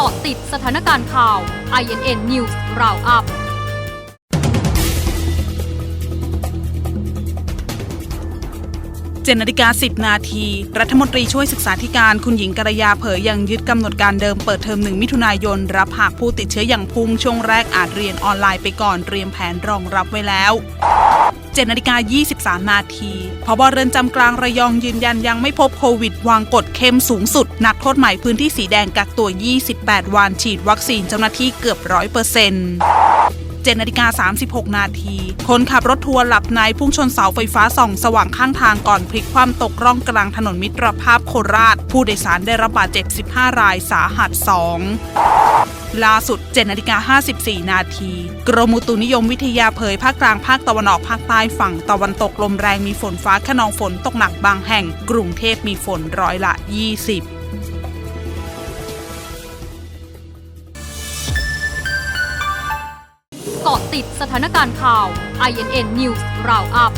เกาะติดสถานการณ์ข่าว INN News Roundup เจ็นาฬิกา10 นาที รัฐมนตรีช่วยศึกษาธิการคุณหญิงกระยาเผยยังยึดกำหนดการเดิมเปิดเทอมหนึ่งมิถุนายน รับหากผู้ติดเชื้ออย่างพุ่งช่วงแรกอาจเรียนออนไลน์ไปก่อนเตรียมแผนรองรับไว้แล้ว 7นาฬิกา23 นาทีพบเรือนจำกลางระยองยืนยันยังไม่พบโควิด วางกฎเข้มสูงสุด นักโทษใหม่พื้นที่สีแดงกักตัว 28 วันฉีดวัคซีนเจ้าหน้าที่เกือบร้อยเปอร์เซ็นต์7นาฬิกา36 นาที คนขับรถทัวร์หลับในพุ่งชนเสาไฟฟ้าส่องสว่างข้างทางก่อนพลิกคว่ำตกร่องกลางถนนมิตรภาพโคราช ผู้โดยสารได้รับบาดเจ็บ 15 รายสาหัส 2 ล่าสุด 7นาฬิกา54 นาที กรมอุตุนิยมวิทยาเผยภาคกลางภาคตะวันออกภาคใต้ฝั่งตะวันตกลมแรงมีฝนฟ้าขนองฝนตกหนักบางแห่ง กรุงเทพมีฝนร้อยละ 20เกาะติดสถานการณ์ข่าว INN News Roundup